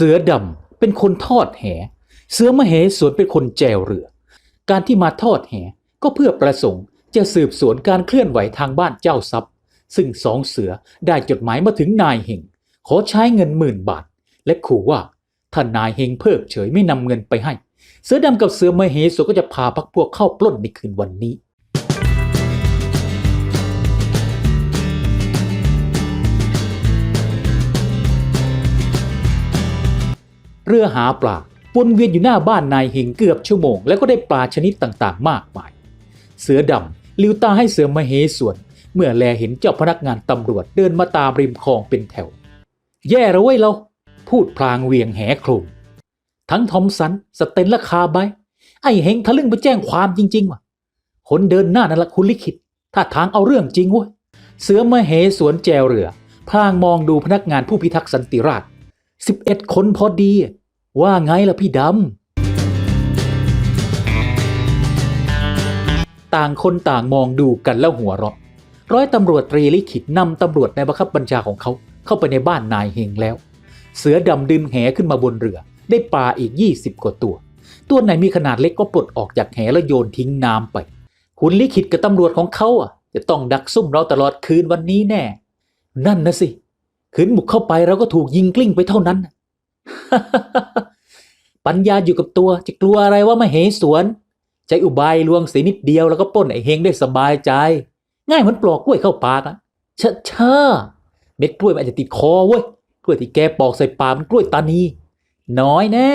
สือดำเป็นคนทอดแห เสือมเหสวนเป็นคนแจวเรือ การที่มาทอดแหก็เพื่อประสงค์จะสืบสวนการเคลื่อนไหวทางบ้านเจ้าทรัพย์ ซึ่งสองเสือได้จดหมายมาถึงนายเฮงขอใช้เงินหมื่นบาท และขู่ว่าถ้านายเฮงเพิกเฉยไม่นำเงินไปให้ เสือดำกับเสือมเหสวนก็จะพาพักพวกเข้าปล้นในคืนวันนี้ เรือหาปลาวนเวียนอยู่หน้าบ้านนายเฮงเกือบชั่วโมง แล้วก็ได้ปลาชนิดต่างๆ มากมาย เสือดำลิวตาให้เสือมเหสวน เมื่อแลเห็นเจ้าพนักงานตำรวจเดินมาตามริมคลองเป็นแถว แย่แล้วเว้ยเรา พูดพลางเวียงแหโครมทั้งทอมสัน สเตนและคาไบไอ้เฮงทะลึ่งไปแจ้งความจริงๆว่ะคนเดินหน้านั่นละคุณลิขิตถ้าทางเอาเรื่องจริงเว้ยเสือมเหสวนแจวเรือพลางมองดูพนักงานผู้พิทักษ์สันติราษฎร์สิบเอ็ดคนพอดี ว่าไงล่ะพี่ดำ ต่างคนต่างมองดูกันแล้วหัวเราะ ร้อยตำรวจตรีลิขิตนำตำรวจในบังคับบัญชาของเขาเข้าไปในบ้านนายเฮงแล้ว เสือดำดึงแหขึ้นมาบนเรือ ได้ปลาอีก 20 กว่าตัว ตัวไหนมีขนาดเล็กก็ปลดออกจากแหแล้วโยนทิ้งน้ำไป คุณลิขิตกับตำรวจของเขาอะ จะต้องดักซุ่มเราตลอดคืนวันนี้แน่ นั่นนะสิ ขืนบุกเข้าไปเราก็ถูกยิงกลิ้งไปเท่านั้น ปัญญาอยู่กับตัวจะกลัวอะไรว่ามาเหสวน ใจอุบายลวงสีนิดเดียวแล้วก็ปล้นไอเฮงได้สบายใจ ง่ายเหมือนปลอกกล้วยเข้าปากอะเชะเชอะเม็ดกล้วยมันอาจจะติดคอเว้ยกล้วยที่แกปอกใส่ปากมันกล้วยตานีน้อยแน่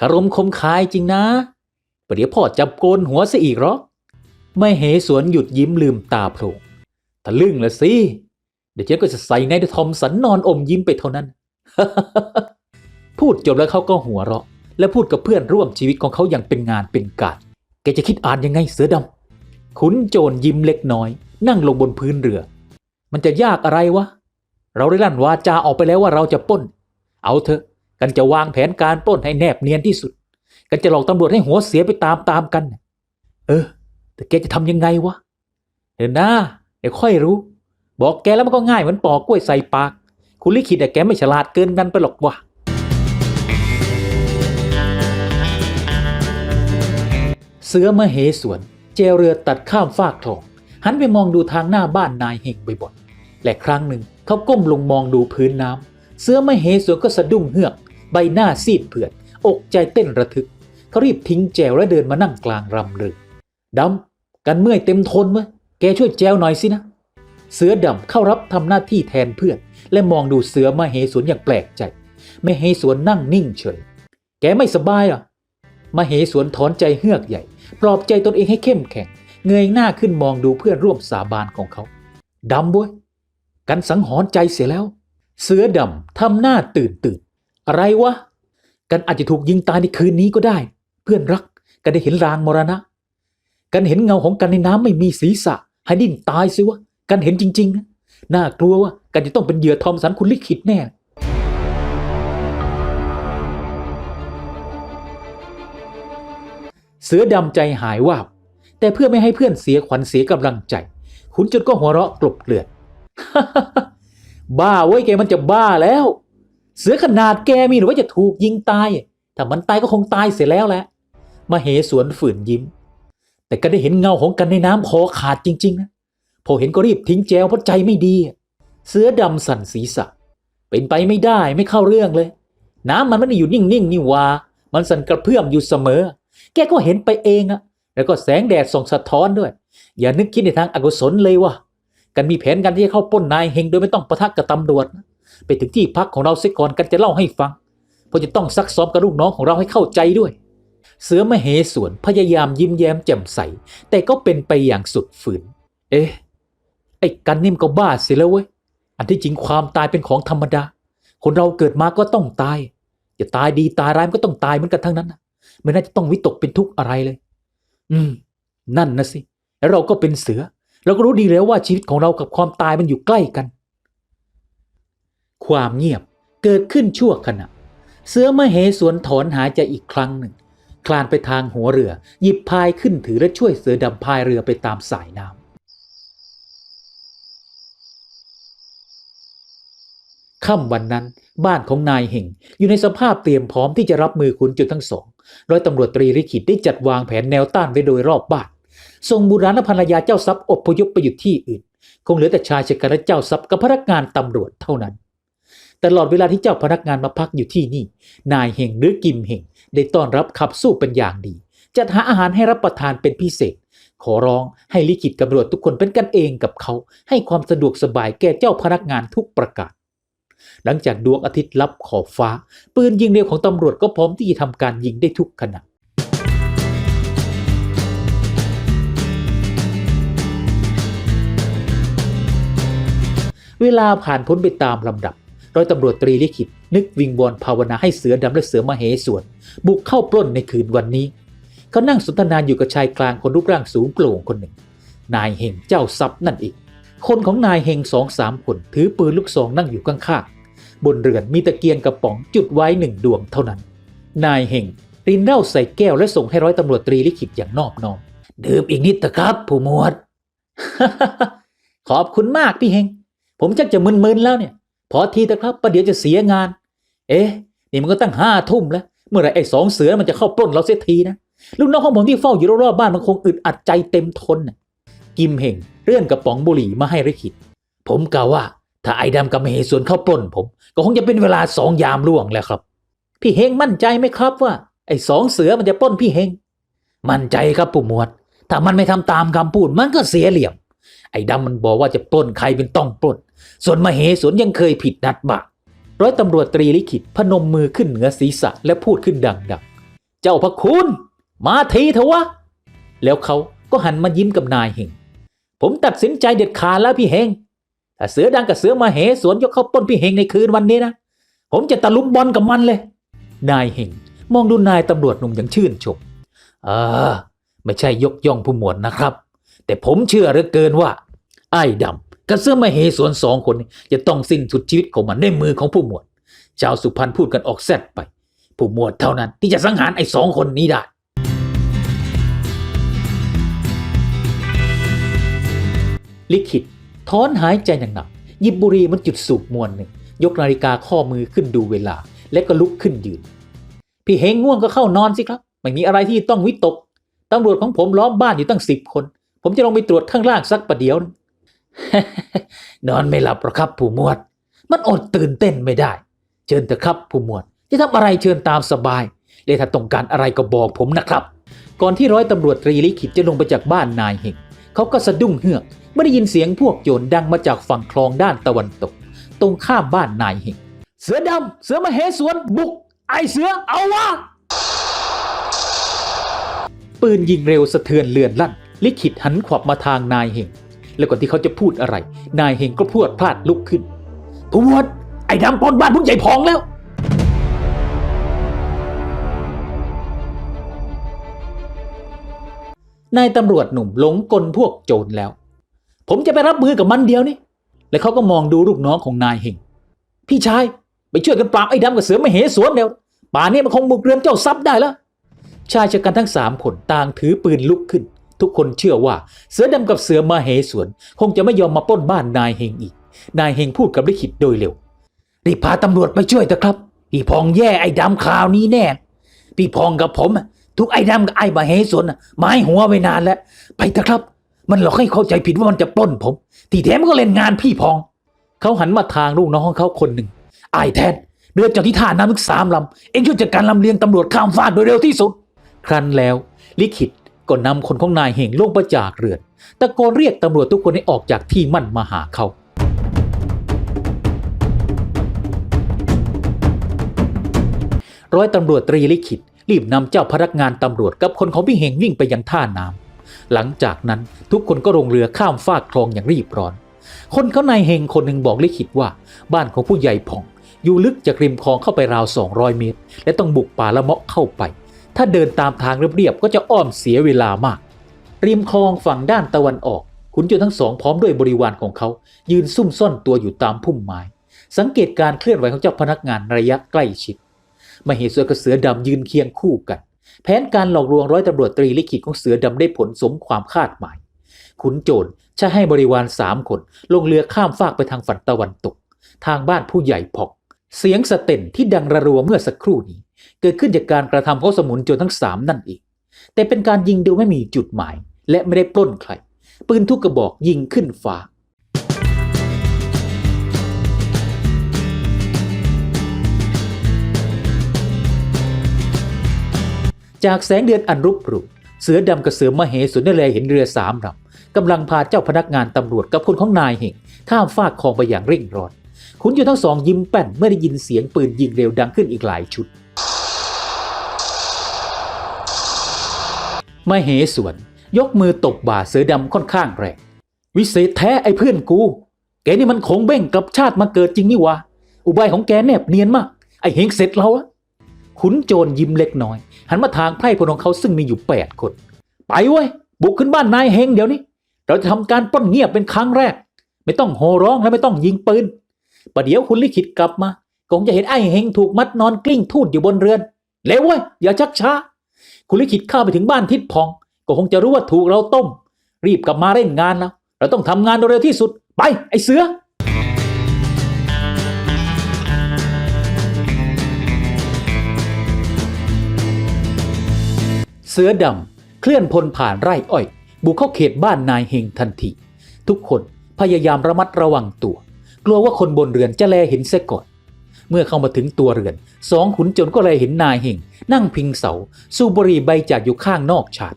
คารมคมคายจริงนะประเดี๋ยวพ่อจับโกนหัวซะอีกหรอกไม่เหสวนหยุดยิ้มลืมตาโผล่ทะลึ่งละสิ เดี๋ยวเจ๊ก็จะใส่ในทอมสันนอนอมยิ้มไปเท่านั้น พูดจบแล้วเขาก็หัวเราะ และพูดกับเพื่อนร่วมชีวิตของเขาอย่างเป็นงานเป็นการแกจะคิดอ่านยังไงเสือดำขุนโจรยิ้มเล็กน้อย นั่งลงบนพื้นเรือ มันจะยากอะไรวะ เราได้ลั่นวาจาออกไปแล้วว่าเราจะป้น เอาเถอะกันจะวางแผนการป้นให้แนบเนียนที่สุด กันจะหลอกตำรวจให้หัวเสียไปตามตามๆกัน เออ แต่แกจะทำยังไงวะเดี๋ยวนะเดี๋ยวค่อยรู้ บอกแกแล้วมันก็ง่ายเหมือนปอกกล้วยใส่ปาก คุณลิขิตแต่แกไม่ฉลาดเกินกันไปหรอกวะ เสือมเหสวน เจเรือตัดข้ามฟากคลองหันไปมองดูทางหน้าบ้านนายเฮงบ่อยๆและครั้งหนึ่งเขาก้มลงมองดูพื้นน้ำ เสือมเหสวนก็สะดุ้งเฮือก ใบหน้าซีดเผือด อกใจเต้นระทึก เขารีบทิ้งแจวและเดินมานั่งกลางรำเรือดำกันเมื่อยเต็มทนเว้ยแกช่วยแจวหน่อยสินะ เสือดำเข้ารับทำหน้าที่แทนเพื่อน และมองดูเสือมเหสวนอย่างแปลกใจมเหสวนนั่งนิ่งเฉย แกไม่สบายหรอะมเหสวนถอนใจเฮือกใหญ่ ปลอบใจตนเองให้เข้มแข็ง เงยหน้าขึ้นมองดูเพื่อนร่วมสาบานของเขาดำบ้วยกันสังหรณ์ใจเสียแล้ว เสือดำทำหน้าตื่นตื่นอะไรวะ กันอาจจะถูกยิงตายในคืนนี้ก็ได้ เพื่อนรักกันได้เห็นรางมรณะ กันเห็นเงาของกันในน้ำไม่มีศีรษะ ให้ดิ้นตายสิวะ กันเห็นจริงๆนะน่ากลัวว่ากันจะต้องเป็นเหยื่อทอมสันคุณลิขิตแน่ สือดำใจหายวาบ แต่เพื่อไม่ให้เพื่อนเสียขวัญเสียกำลังใจ ขุนจนก็หัวเราะกลบเกลื่อน บ้าเว้ยแกมันจะบ้าแล้ว เสือขนาดแกมีหรือว่าจะถูกยิงตายถ้ามันตายก็คงตายเสียแล้วแหละมาเหสวนฝืนยิ้ม แต่ก็ได้เห็นเงาของกันในน้ำคอขาดจริงๆนะพอเห็นก็รีบทิ้งแจวเพราะใจไม่ดี เสือดำสั่นศีรษะ เป็นไปไม่ได้ไม่เข้าเรื่องเลย น้ำมันไม่ได้อยู่นิ่งๆนี่วา มันสั่นกระเพื่อมอยู่เสมอ แกก็เห็นไปเองอะแล้วก็แสงแดดส่องสะท้อนด้วย อย่านึกคิดในทางอกุศลเลยว่ะกันมีแผนกันที่จะเข้าป้นนายเฮงโดยไม่ต้องประทักกับตำรวจนะไปถึงที่พักของเราเสียก่อนกันจะเล่าให้ฟังเพราะจะต้องซักซ้อมกับลูกน้องของเราให้เข้าใจด้วย เสือมเหสวนพยายามยิ้มแย้มแจ่มใส แต่ก็เป็นไปอย่างสุดฝืน เอ๊ะไอ้กันนิ่มก็บ้าเสียแล้วเว้ยอันที่จริงความตายเป็นของธรรมดา คนเราเกิดมาก็ต้องตาย จะตายดีตายร้ายมันก็ต้องตายเหมือนกันทั้งนั้นนะ ไม่น่าจะต้องวิตกเป็นทุกข์อะไรเลย อืม นั่นนะสิ แล้วเราก็เป็นเสือ เราก็รู้ดีแล้วว่าชีวิตของเรากับความตายมันอยู่ใกล้กัน ความเงียบเกิดขึ้นชั่วขณะ เสือมเหสวนถอนหายใจอีกครั้งหนึ่ง คลานไปทางหัวเรือ หยิบพายขึ้นถือและช่วยเสือดำพายเรือไปตามสายน้ำค่ำวันนั้น บ้านของนายเหงอยู่ในสภาพเตรียมพร้อมที่จะรับมือขุนจุดทั้งสองร้อยตำรวจตรีลิขิตได้จัดวางแผนแนวต้านไว้โดยรอบบ้านส่งบุราณภรรยาเจ้าทรัพย์อพยพไปอยู่ที่อื่น คงเหลือแต่ชายชะกันและเจ้าทรัพย์กับพนักงานตำรวจเท่านั้น ตลอดเวลาที่เจ้าพนักงานมาพักอยู่ที่นี่ นายเฮงหรือกิมเฮงได้ต้อนรับขับสู้เป็นอย่างดี จัดหาอาหารให้รับประทานเป็นพิเศษ ขอร้องให้ลิขิตตำรวจทุกคนเป็นกันเองกับเขา ให้ความสะดวกสบายแก่เจ้าพนักงานทุกประการ หลังจากดวงอาทิตย์ลับขอบฟ้า ปืนยิงเร็วของตำรวจก็พร้อมที่จะทำการยิงได้ทุกขณะเวลาผ่านพ้นไปตามลำดับ ร้อยตำรวจตรีลิขิต นึกวิงวอนภาวนาให้เสือดำและเสือมเหสวน บุกเข้าปล้นในคืนวันนี้ เขานั่งสนทนานอยู่กับชายกลางคนรูปร่างสูงโปร่งคนหนึ่ง นายเฮงเจ้าทรัพย์นั่นเอง คนของนายเฮงสองสามคนถือปืนลูกซองนั่งอยู่ข้างๆบนเรือนมีตะเกียงกระป๋องจุดไว้หนึ่งดวงเท่านั้น นายเฮงรินเหล้าใส่แก้วและส่งให้ร้อยตำรวจตรีลิขิตอย่างนอบน้อมดื่มอีกนิดเถอะครับ ผู้หมวด ขอบคุณมากพี่เฮง ผมชักจะมึนๆแล้วเนี่ย พอทีเถอะครับประเดี๋ยวจะเสียงาน เอ๊ะนี่มันก็ตั้งห้าทุ่มแล้ว เมื่อไหรไอ้สองเสือมันจะเข้าปล้นเราเสียทีนะลูกน้องของผมที่เฝ้าอยู่รอบๆบ้านมันคงอึดอัดใจเต็มทนน่ะ กิมเฮงเลื่อนกระป๋องบุหรี่มาให้ริขิตผมกล่าวว่า ถ้าไอ้ดำกับมเหสวนเข้าปล้นผม ก็คงจะเป็นเวลาสองยามล่วงแล้วครับ พี่เฮงมั่นใจไหมครับว่า ไอ้สองเสือมันจะปล้นพี่เฮงมั่นใจครับปู่หมวด ถ้ามันไม่ทำตามคำพูดมันก็เสียเหลี่ยม ไอ้ดำมันบอกว่าจะปล้นใครเป็นต้องปล้น ส่วนมเหสวนยังเคยผิดนัดบะร้อยตำรวจตรีลิขิตพนมมือขึ้นเหนือศีรษะและพูดขึ้นดังๆ เจ้าพระคุณ มาทีเถอะวะ แล้วเขาก็หันมายิ้มกับนายเฮง ผมตัดสินใจเด็ดขาดแล้วพี่เฮงถ้าเสือดังกับเสือมาเหสวนยกเข้าป้นพี่เฮงในคืนวันนี้นะ ผมจะตะลุมบอลกับมันเลย นายเฮงมองดูนายตำรวจหนุ่มอย่างชื่นชมเออไม่ใช่ยกย่องผู้หมวดนะครับ แต่ผมเชื่อเหลือเกินว่า ไอ้ดำกับเสื้อมาเหสวนสองคนจะต้องสิ้นสุดชีวิตของมันด้วยมือของผู้หมวด ชาวสุพรรณพูดกันออกแซดไป ผู้หมวดเท่านั้นที่จะสังหารไอ้สองคนนี้ได้ ลิขิตถอนหายใจหนักๆหยิบบุหรี่มันจุดสูบมวนหนึ่ง ยกนาฬิกาข้อมือขึ้นดูเวลา และก็ลุกขึ้นยืน พี่เฮงง่วงก็เข้านอนสิครับ ไม่มีอะไรที่ต้องวิตกตำรวจของผมล้อมบ้านอยู่ตั้งสิบคน ผมจะลงไปตรวจข้างล่างสักประเดี๋ยวนอนไม่หลับหรอกครับผู้หมวด มันอดตื่นเต้นไม่ได้ เชิญเถอะครับผู้หมวด จะทำอะไรเชิญตามสบายและถ้าต้องการอะไรก็บอกผมนะครับ ก่อนที่ร้อยตำรวจตรีลิขิตจะลงไปจากบ้านนายเฮง เขาก็สะดุ้งเฮือกเมื่อได้ยินเสียงพวกโจรดังมาจากฝั่งคลองด้านตะวันตก ตรงข้ามบ้านนายเฮงเสือดำเสือมาเหสวนบุก ไอเสือเอาวะปืนยิงเร็วสะเทือนเลือนลั่น ลิขิตหันขวับมาทางนายเฮงแล้วก่อนที่เขาจะพูดอะไร นายเฮงก็พรวดพลาดลุกขึ้นผู้หมวดไอ้ดำปนบ้านผู้ใหญ่พองแล้ว นายตำรวจหนุ่มหลงกลพวกโจรแล้ว ผมจะไปรับมือกับมันเดียวนี่ แล้วเขาก็มองดูลูกน้องของนายเฮงพี่ชายไปช่วยกันปราบไอ้ดำกับเสือมเหสวนเดียวป่านนี้มันคงบุกเรือนเจ้าทรัพย์ได้แล้วชายชะกันทั้งสามคนต่างถือปืนลุกขึ้น ทุกคนเชื่อว่าเสือดำกับเสือมาเหสวน คงจะไม่ยอมมาปล้นบ้านนายเฮงอีก นายเฮงพูดกับลิขิตโดยเร็วรีบพาตำรวจไปช่วยเถอะครับพี่พองแย่ไอ้ดำคราวนี้แน่พี่พองกับผมอะ ทุกไอ้ดำกับไอ้มาเหสวนอะไม้หัวไว้นานแล้ว ไปเถอะครับ มันหลอกให้เข้าใจผิดว่ามันจะปล้นผม ที่แท้มันก็เล่นงานพี่พอง เขาหันมาทางลูกน้องของเขาคนหนึ่งไอ้แทนเรือจากที่ท่าน้ำทั้งสามลำ เอ็งช่วยจัดการลำเลียงตำรวจข้ามฟากโดยเร็วที่สุด ครั้นแล้ว ลิขิตก็นำคนของนายเหงลงประจากเรือนตะโกนเรียกตำรวจทุกคนให้ออกจากที่มั่นมาหาเขาร้อยตำรวจตรีลิขิต รีบนำเจ้าพนักงานตำรวจกับคนของพี่เฮงวิ่งไปยังท่าน้ำหลังจากนั้นทุกคนก็ลงเรือข้ามฟากคลองอย่างรีบร้อน คนเขานายเฮงคนหนึ่งบอกลิขิตว่า บ้านของผู้ใหญ่ผ่อง อยู่ลึกจากริมคลองเข้าไปราว 200 เมตร และต้องบุกป่าละเมาะเข้าไป ถ้าเดินตามทางเรียบๆก็จะอ้อมเสียเวลามาก ริมคลองฝั่งด้านตะวันออกขุนโจรทั้งสองพร้อมด้วยบริวารของเขา ยืนซุ่มซ่อนตัวอยู่ตามพุ่มไม้ สังเกตการเคลื่อนไหวของเจ้าพนักงานระยะใกล้ชิด มเหสวนกับเสือดำยืนเคียงคู่กัน แผนการหลอกลวงร้อยตำรวจตรีลิขิตของเสือดำได้ผลสมความคาดหมาย ขุนโจรใช้ให้บริวารสามคน ลงเรือข้ามฟากไปทางฝั่งตะวันตก ทางบ้านผู้ใหญ่พอกเสียงสเต็นที่ดังระรัวเมื่อสักครู่นี้ เกิดขึ้นจากการกระทำของสมุนโจรทั้งสามนั่นเอง แต่เป็นการยิงโดยไม่มีจุดหมาย และไม่ได้ปล้นใคร ปืนทุกกระบอกยิงขึ้นฟ้า จากแสงเดือนอันรุกรุเสือดำกับเสือมเหสุนได้แลเห็นเรือสามลำกำลังพาเจ้าพนักงานตำรวจกับคนของนายเหงข้ามฟากคลองไปอย่างเร่งร้อนขุนอยู่ทั้งสองยิ้มแป้นเมื่อได้ยินเสียงปืนยิงเร็วดังขึ้นอีกหลายชุดมเหสวน ยกมือตบบ่าเสือดำค่อนข้างแรงวิเศษแท้ไอ้เพื่อนกู แกนี่มันคงเบ้งกลับชาติมาเกิดจริงนี่วะอุบายของแกแนบเนียนมาก ไอ้เฮงเสร็จเราอะ ขุนโจรยิ้มเล็กน้อย หันมาทางไพร่พลของเขาซึ่งมีอยู่แปดคน ไปเว้ย บุกขึ้นบ้านนายเฮงเดี๋ยวนี้ เราจะทำการปล้นเงียบเป็นครั้งแรก ไม่ต้องโห่ร้องและไม่ต้องยิงปืนประเดี๋ยวคุณลิขิตกลับมาคงจะเห็นไอ้เฮงถูกมัดนอนกลิ้งทูดอยู่บนเรือนเร็วเว้ยอย่าชักช้า คุณลิขิตเข้าไปถึงบ้านทิดพอง ก็คงจะรู้ว่าถูกเราต้ม รีบกลับมาเล่นงานแล้วเราต้องทำงานโดยเร็วที่สุด ไปไอ้เสือ เสือดำเคลื่อนพลผ่านไร่อ้อย บุกเข้าเขตบ้านนายเฮงทันที ทุกคนพยายามระมัดระวังตัว กลัวว่าคนบนเรือนจะแลเห็นเสียก่อน เมื่อเข้ามาถึงตัวเรือนสองขุนโจรก็แลเห็นนายเฮงนั่งพิงเสา สูบบุหรีใบจากอยู่ข้างนอกชาด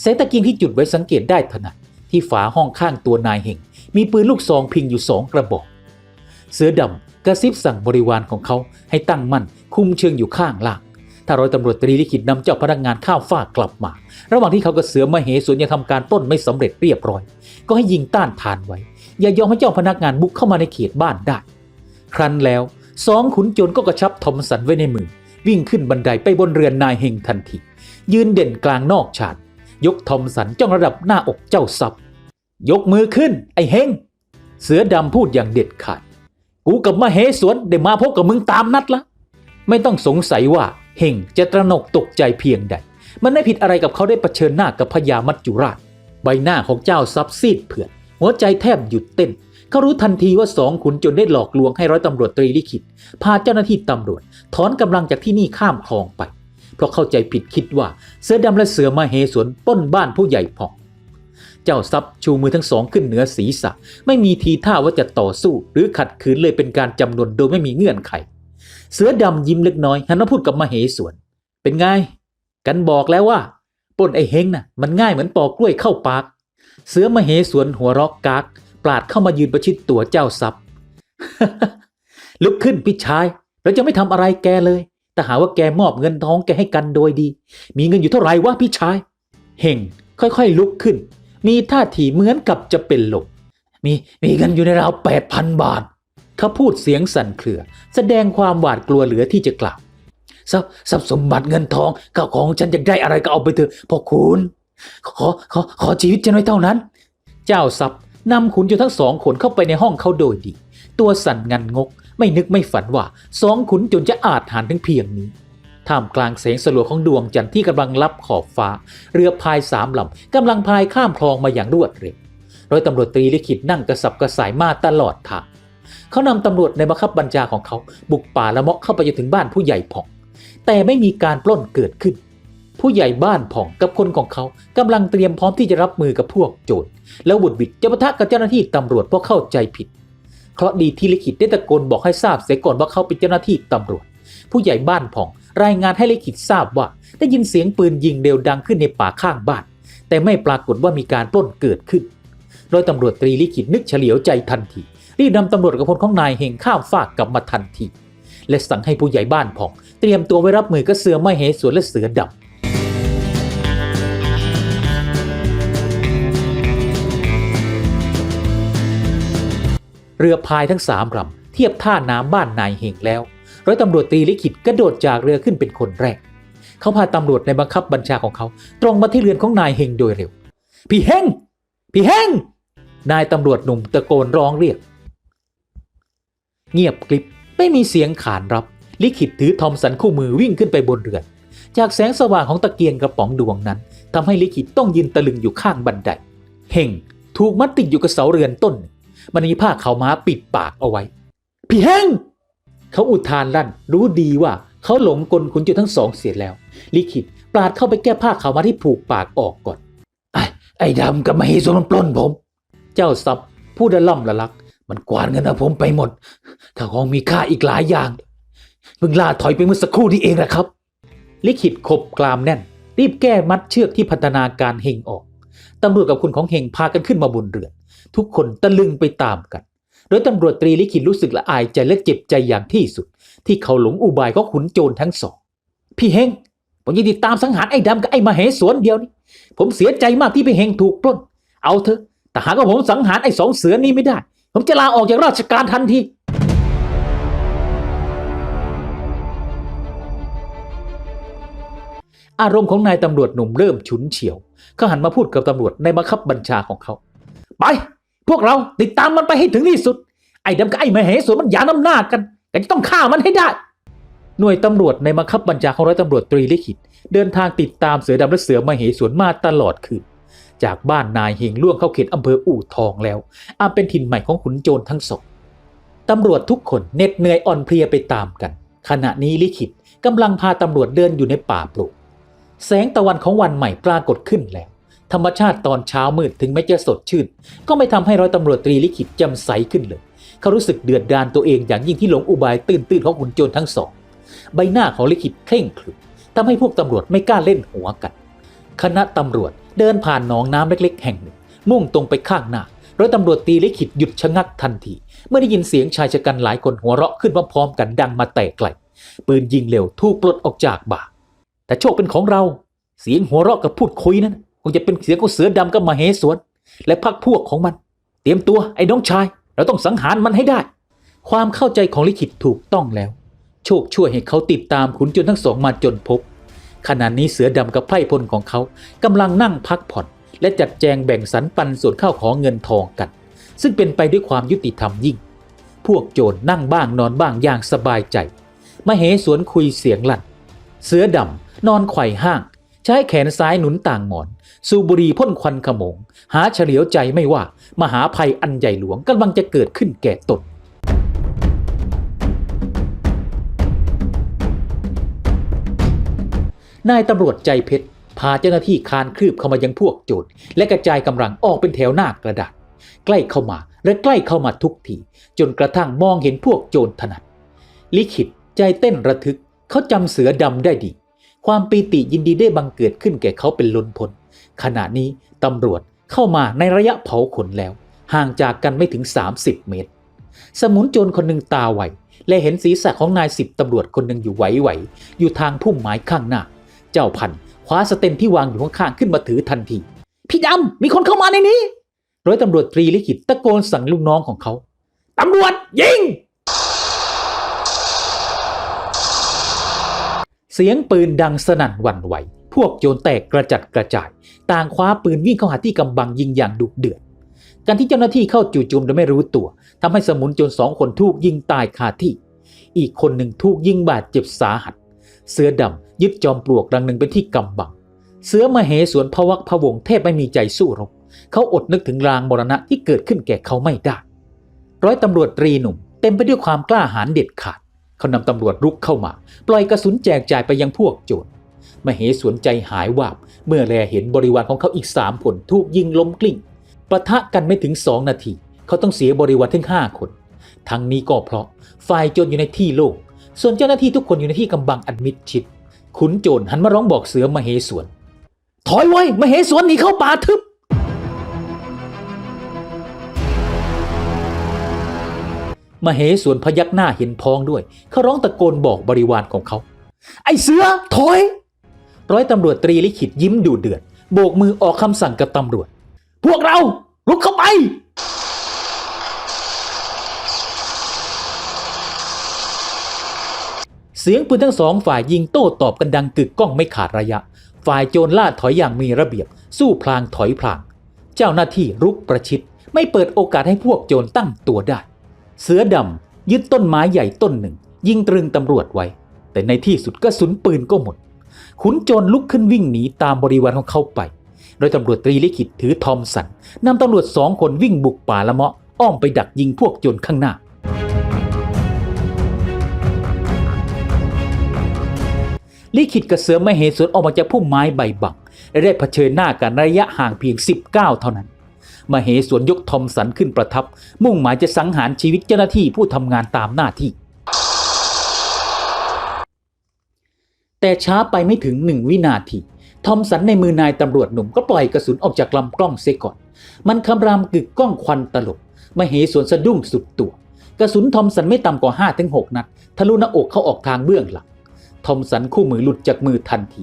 แสงตะเกียงที่จุดไว้สังเกตได้ถนัดที่ฝาห้องข้างตัวนายเฮงมีปืนลูกซองพิงอยู่สองกระบอก เสือดำกระซิบสั่งบริวารของเขาให้ตั้งมั่นคุมเชิงอยู่ข้างล่าง ถ้าร้อยตำรวจตรีลิขิตนำเจ้าพนักงานข้าวฟากกลับมา ระหว่างที่เขากับเสือมาเหสวนยังทำการปล้นไม่สำเร็จเรียบร้อย ก็ให้ยิงต้านทานไว้ อย่ายอมให้เจ้าพนักงานบุกเข้ามาในเขตบ้านได้ ครั้นแล้วสองขุนโจรก็กระชับทอมสันไว้ในมือ วิ่งขึ้นบันไดไปบนเรือนนายเฮงทันที ยืนเด่นกลางนอกชานยกทอมสันจ้องระดับหน้าอกเจ้าซับยกมือขึ้น ไอ้เฮงเสือดำพูดอย่างเด็ดขาด กูกับมาเหสวนได้มาพบกับมึงตามนัดละ ไม่ต้องสงสัยว่า เฮงจะตระหนกตกใจเพียงใด มันไม่ผิดอะไรกับเขาได้เผชิญหน้ากับพญามัจจุราช ใบหน้าของเจ้าซับซีดเผือดหัวใจแทบหยุดเต้น เขารู้ทันทีว่าสองขุนจนได้หลอกลวงให้ร้อยตำรวจตรีลิขิต พาเจ้าหน้าที่ตำรวจ ถอนกำลังจากที่นี่ข้ามคลองไป เพราะเข้าใจผิดคิดว่าเสือดำและเสือมาเหสวนป้นบ้านผู้ใหญ่พองเจ้าซับชูมือทั้งสองขึ้นเหนือศีรษะ ไม่มีทีท่าว่าจะต่อสู้ หรือขัดขืนเลยเป็นการจำนวนโดยไม่มีเงื่อนไข เสือดำยิ้มเล็กน้อยหันมาพูดกับมาเหสวน เป็นไง กันบอกแล้วว่าปล้นไอ้เฮงน่ะมันง่ายเหมือนปอกกล้วยเข้าปาก เสือมาเหสวนหัวรอกกากปลาดเข้ามายืนประชิดตัวเจ้าซับลุกขึ้นพี่ชาย เราจะไม่ทำอะไรแกเลยแต่หาว่าแกมอบเงินทองแกให้กันโดยดี มีเงินอยู่เท่าไหร่วะพี่ชาย เฮงค่อยๆลุกขึ้น มีท่าทีเหมือนกับจะเป็นลมมีมีเงินอยู่ในราวแปดพันบาท เขาพูดเสียงสั่นเครือ แสดงความหวาดกลัวเหลือที่จะกล่าวทรัพย์สมบัติเงินทองข้าวของฉันจะได้อะไรก็เอาไปเถอะพ่อคุณขอขอขอชีวิตฉันไว้เท่านั้น เจ้าทรัพย์นำขุนจนทั้งสองขนเข้าไปในห้องเขาโดยดี ตัวสั่นงันงก ไม่นึกไม่ฝันว่าสองขุนจนจะอาจหารถึงเพียงนี้ท่ามกลางแสงสลัวของดวงจันทร์ที่กำลังลับขอบฟ้า เรือพายสามลำกำลังพายข้ามคลองมาอย่างรวดเร็วร้อยตำรวจตรีลิขิตนั่งกระสับกระส่ายมาตลอดทาง เขานำตำรวจในบังคับบัญชาของเขา บุกป่าละเมาะเข้าไปจนถึงบ้านผู้ใหญ่ผ่อง แต่ไม่มีการปล้นเกิดขึ้น ผู้ใหญ่บ้านผ่องกับคนของเขากำลังเตรียมพร้อมที่จะรับมือกับพวกโจรแล้วบุตรบิดจะปะทะกับเจ้าหน้าที่ตำรวจเพราะเข้าใจผิดเคราะดีที่ลิขิตได้ตะโกนบอกให้ทราบเสียก่อนว่าเขาเป็นเจ้าหน้าที่ตำรวจ ผู้ใหญ่บ้านผ่อง รายงานให้ลิขิตทราบว่า ได้ยินเสียงปืนยิงเร็วดังขึ้นในป่าข้างบ้าน แต่ไม่ปรากฏว่ามีการปล้นเกิดขึ้นร้อยตำรวจตรีลิขิตนึกเฉลียวใจทันที รีบนำตำรวจกับพลของนายเฮงข้ามฟากกลับมาทันที และสั่งให้ผู้ใหญ่บ้านผ่อง เตรียมตัวไว้รับมือกับเสือไม่เหสวนและเสือดำเรือพายทั้งสามลำเทียบท่าน้ำบ้านนายเฮงแล้ว ร้อยตำรวจตีลิขิตกระโดดจากเรือขึ้นเป็นคนแรก เขาพาตำรวจในบังคับบัญชาของเขา ตรงมาที่เรือนของนายเฮงโดยเร็ว พี่เฮงพี่เฮงนายตำรวจหนุ่มตะโกนร้องเรียก เงียบกริบไม่มีเสียงขานรับ ลิขิตถือทอมสันคู่มือวิ่งขึ้นไปบนเรือน จากแสงสว่างของตะเกียงกระป๋องดวงนั้นทำให้ลิขิตต้องยืนตะลึงอยู่ข้างบันไดเฮงถูกมัดติดอยู่กับเสาเรือนต้น มันมีผ้าขาวม้าปิดปากเอาไว้พี่แห้งเขาอุทานลั่น รู้ดีว่าเขาหลงกลขุนโจรทั้งสองเสียแล้ว ลิขิตปราดเข้าไปแก้ผ้าขาวมาที่ผูกปากออกก่อน ไอ้ไอ้ดำกับมเหสวนมันปล้นผม เจ้าซับผู้ดล่ำละลัก มันกวาดเงินเอาผมไปหมดข้าของมีค่าอีกหลายอย่างเพิ่งล่าถอยไปเมื่อสักครู่นี้เองนะครับ ลิขิตขบกรามแน่น รีบแก้มัดเชือกที่พันธนาการเฮงออกตำรวจกับคนของเฮงพากันขึ้นมาบนเรือ ทุกคนตะลึงไปตามกัน โดยตำรวจตรีลิขิตรู้สึกละอายใจและเจ็บใจอย่างที่สุด ที่เขาหลงอุบายของขุนโจรทั้งสอง พี่เฮงผมยินดีตามสังหารไอ้ดำกับไอ้มาเหสวนเดียวนี้ผมเสียใจมากที่พี่เฮงถูกปล้น เอาเถอะแต่หากว่าผมสังหารไอ้สองเสือนี้ไม่ได้ ผมจะลาออกจากราชการทันที อารมณ์ของนายตำรวจหนุ่มเริ่มฉุนเฉียว เขาหันมาพูดกับตำรวจในบังคับบัญชาของเขา ไป พวกเราติดตามมันไปให้ถึงที่สุด ไอ้ดำกับไอ้มเหสวนมันหยาน้ำหน้ากันแต่จะต้องฆ่ามันให้ได้ หน่วยตำรวจในบังคับบัญชาของร้อยตำรวจตรีลิขิต เดินทางติดตามเสือดำและเสือมเหสวนมาตลอดคืน จากบ้านนายเฮงล่วงเข้าเขตอำเภออู่ทองแล้ว อาจเป็นถิ่นใหม่ของขุนโจรทั้งสองตำรวจทุกคนเหน็ดเหนื่อยอ่อนเพลียไปตามกัน ขณะนี้ลิขิตกำลังพาตำรวจเดินอยู่ในป่าปร่งแสงตะวันของวันใหม่ปรากฏขึ้นแล้ว ธรรมชาติตอนเช้ามืดถึงแม้จะสดชื่น ก็ไม่ทำให้ร้อยตำรวจตรีลิขิตจำใสขึ้นเลย เขารู้สึกเดือดดาลตัวเองอย่างยิ่งที่หลงอุบายตื่นตื่นของขุนโจรทั้งสอง ใบหน้าของลิขิตเคร่งขรึมทำให้พวกตำรวจไม่กล้าเล่นหัวกัน คณะตำรวจ เดินผ่านหนองน้ำเล็กๆ แห่งหนึ่ง มุ่งตรงไปข้างหน้าร้อยตำรวจตีลิขิตหยุดชะงักทันที เมื่อได้ยินเสียงชายชะกันหลายคนหัวเราะขึ้นพร้อมๆกันดังมาแต่ไกล ปืนยิงเร็วถูกปลดออกจากบ่า แต่โชคเป็นของเรา เสียงหัวเราะกับพูดคุยนั้นคงจะเป็นเสียงของเสือดำกับมาเหสวน และพรรคพวกของมัน เตรียมตัวไอ้น้องชาย เราต้องสังหารมันให้ได้ ความเข้าใจของลิขิตถูกต้องแล้ว โชคช่วยให้เขาติดตามขุนจรทั้งสองมาจนพบ ขณะนี้เสือดำกับไพร่พลของเขากำลังนั่งพักผ่อน และจัดแจงแบ่งสรรปันส่วนข้าวของเงินทองกัน ซึ่งเป็นไปด้วยความยุติธรรมยิ่ง พวกโจรนั่งบ้างนอนบ้างอย่างสบายใจมาเหสวนคุยเสียงลั่น เสือดำนอนไขว่ห้าง ใช้แขนซ้ายหนุนต่างหมอน สูบุรีพ่นควันขโมง หาเฉลียวใจไม่ว่ามหาภัยอันใหญ่หลวงกำลังจะเกิดขึ้นแก่ตน นายตำรวจใจเพชรพาเจ้าหน้าที่คานคืบเข้ามายังพวกโจรและกระจายกำลังออกเป็นแถวหน้ากระดาษ ใกล้เข้ามาและใกล้เข้ามาทุกทีจนกระทั่งมองเห็นพวกโจรถนัด ลิขิตใจเต้นระทึกเขาจำเสือดำได้ดี ความปีติยินดีได้บังเกิดขึ้นแก่เขาเป็นล้นพ้นขณะนี้ตำรวจเข้ามาในระยะเผาขนแล้ว ห่างจากกันไม่ถึง 30 เมตร สมุนโจรคนหนึ่งตาไหวและเห็นศีรษะของนายสิบตำรวจคนหนึ่งอยู่ไหวๆอยู่ทางพุ่มไม้ข้างหน้า เจ้าพันคว้าสเต็นที่วางอยู่ข้างๆขึ้นมาถือทันที พี่ดำมีคนเข้ามาในนี้ ร้อยตำรวจตรีลิขิตตะโกนสั่งลูกน้องของเขา ตำรวจยิง เสียงปืนดังสนั่นหวั่นไหว พวกโจรแตกกระจัดกระจาย ต่างคว้าปืนวิ่งเข้าหาที่กำบังยิงอย่างดุเดือด การที่เจ้าหน้าที่เข้าจู่โจมโดยไม่รู้ตัวทำให้สมุนโจรสองคนถูกยิงตายคาที่ อีกคนหนึ่งถูกยิงบาดเจ็บสาหัส เสือดำยึดจอมปลวกรังหนึ่งเป็นที่กำบัง เสือมาเหสวนพวักพวงแทบไม่มีใจสู้รบเขาอดนึกถึงรางมรณะที่เกิดขึ้นแก่เขาไม่ได้ ร้อยตำรวจตรีหนุ่ม เต็มไปด้วยความกล้าหาญเด็ดขาด เขานำตำรวจรุกเข้ามา ปล่อยกระสุนแจกจ่ายไปยังพวกโจรมเหสวนใจหายวาบ เมื่อแลเห็นบริวารของเขาอีกสามคนถูกยิงล้มกลิ้งปะทะกันไม่ถึงสองนาที เขาต้องเสียบริวารถึงห้าคน ทั้งนี้ก็เพราะฝ่ายโจรอยู่ในที่โล่ง ส่วนเจ้าหน้าที่ทุกคนอยู่ในที่กำบังอันมิดชิด ขุนโจรหันมาร้องบอกเสือมเหสวน ถอยไว้มเหสวนหนีเข้าป่าทึบ มเหสวนพยักหน้าเห็นพ้องด้วย เขาร้องตะโกนบอกบริวารของเขา ไอ้เสือถอย ร้อยตำรวจตรีลิขิตยิ้มดูเดือด โบกมือออกคำสั่งกับตำรวจ พวกเราลุกเข้าไป เสียงปืนทั้งสองฝ่ายยิงโต้ตอบกันดังกึกก้องไม่ขาดระยะ ฝ่ายโจรล่าถอยอย่างมีระเบียบ สู้พลางถอยพลาง เจ้าหน้าที่รุกประชิด ไม่เปิดโอกาสให้พวกโจรตั้งตัวได้ เสือดำยึดต้นไม้ใหญ่ต้นหนึ่ง ยิงตรึงตำรวจไว้ แต่ในที่สุดกระสุนปืนก็หมด ขุนโจรลุกขึ้นวิ่งหนีตามบริวารของเขาไป โดยตำรวจตรีลิขิตถือทอมสันนำตำรวจสองคนวิ่งบุกป่าละเมาะอ้อมไปดักยิงพวกโจรข้างหน้า ลิขิตกับเสือมเหสวนออกมาจากพุ่มไม้ใบบังและได้เผชิญหน้ากันระยะห่างเพียง 19 เท่านั้น มเหสวนยกทอมสันขึ้นประทับ มุ่งหมายจะสังหารชีวิตเจ้าหน้าที่ผู้ทำงานตามหน้าที่ แต่ช้าไปไม่ถึงหนึ่งวินาที ทอมสันในมือนายตำรวจหนุ่มก็ปล่อยกระสุนออกจากลำกล้องเสียก่อน มันคำรามกึกก้องควันตลบมเหสวนสะดุ้งสุดตัว กระสุนทอมสันไม่ต่ำกว่า5ถึง6นัดทะลุหน้าอกเข้าออกทางเบื้องหลัง ทอมสันคู่มือหลุดจากมือทันที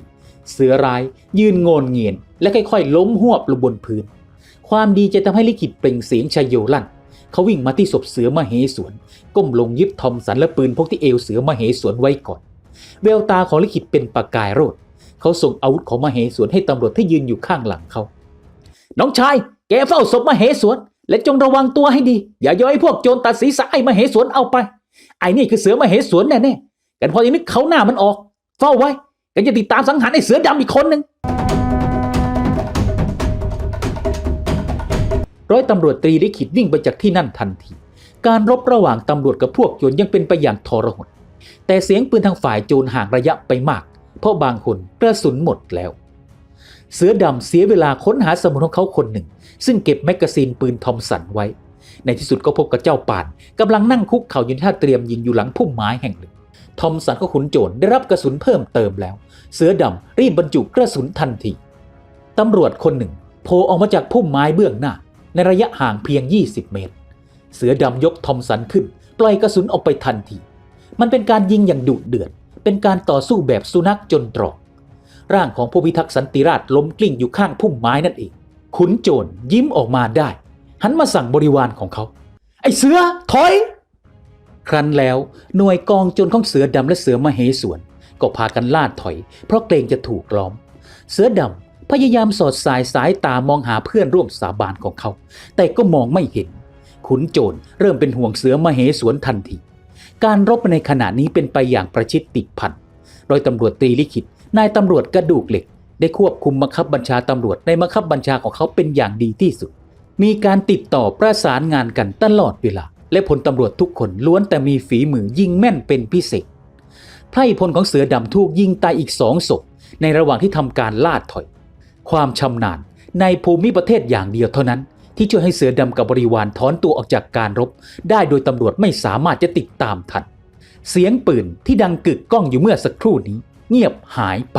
เสือร้ายยืนโงนเงียน และค่อยๆ ล้มหวบลงบนพื้น ความดีจะทำให้ลิขิตเปล่งเสียงชายโยลั่น เขาวิ่งมาที่ศพเสือมาเหสวน ก้มลงยึดทอมสันและปืนพกที่เอวเสือมาเหสวนไว้ก่อน แววตาของลิขิตเป็นประกายโรด เขาส่งอาวุธของมาเหสวนให้ตำรวจที่ยืนอยู่ข้างหลังเขา น้องชาย แกเฝ้าศพมาเหสวน และจงระวังตัวให้ดี อย่ายอมให้พวกโจรตัดศีรษะไอ้มเหสวนเอาไป ไอ้นี่คือเสือมาเหสวนแน่ๆ กันพอจะนึกเขาหน้ามันออก เฝ้าไว้ กันจะติดตามสังหารไอ้เสือดำอีกคนหนึ่งร้อยตำรวจตรีลิขิตวิ่งไปจากที่นั่นทันที การรบระหว่างตำรวจกับพวกโจรยังเป็นไปอย่างทรหด แต่เสียงปืนทางฝ่ายโจรห่างระยะไปมาก เพราะบางคนกระสุนหมดแล้ว เสือดำเสียเวลาค้นหาสมุนของเขาคนหนึ่ง ซึ่งเก็บแมกกาซีนปืนทอมสันไว้ ในที่สุดก็พบกับเจ้าป่านกำลังนั่งคุกเข่าอยู่ในท่าเตรียมยิงอยู่หลังพุ่มไม้แห่งหนึ่ง ทอมสันก็ขุนโจรได้รับกระสุนเพิ่มเติมแล้ว เสือดำรีบบรรจุกระสุนทันทีตำรวจคนหนึ่งโผล่ออกมาจากพุ่มไม้เบื้องหน้า ในระยะห่างเพียง 20 เมตร เสือดำยกทอมสันขึ้น ปล่อยกระสุนออกไปทันที มันเป็นการยิงอย่างดุเดือด เป็นการต่อสู้แบบสุนัขจนตรอก ร่างของผู้พิทักษ์สันติราษฎร์ล้มกลิ้งอยู่ข้างพุ่มไม้นั่นเอง ขุนโจรยิ้มออกมาได้ หันมาสั่งบริวารของเขา ไอ้เสือถอย ครั้นแล้วหน่วยกองโจรของเสือดำและเสือมเหสวน ก็พากันล่าถอย เพราะเกรงจะถูกล้อม เสือดำพยายามสอดสายสายตามองหาเพื่อนร่วมสาบานของเขา แต่ก็มองไม่เห็น ขุนโจรเริ่มเป็นห่วงเสือมเหสวนทันที การรบในขณะนี้เป็นไปอย่างประชิดติดพันโดยตำรวจตรีลิขิตนายตำรวจกระดูกเหล็ก ได้ควบคุมบังคับบัญชาตำรวจในบังคับบัญชาของเขาเป็นอย่างดีที่สุด มีการติดต่อประสานงานกันตลอดเวลา และพลตำรวจทุกคนล้วนแต่มีฝีมือยิงแม่นเป็นพิเศษไพร่พลของเสือดำถูกยิงตายอีกสองศพในระหว่างที่ทำการล่าถอย ความชำนาญในภูมิประเทศอย่างเดียวเท่านั้น ที่ช่วยให้เสือดำกับบริวารถอนตัวออกจากการรบ ได้โดยตำรวจไม่สามารถจะติดตามทัน เสียงปืนที่ดังกึกก้องอยู่เมื่อสักครู่นี้ เงียบหายไป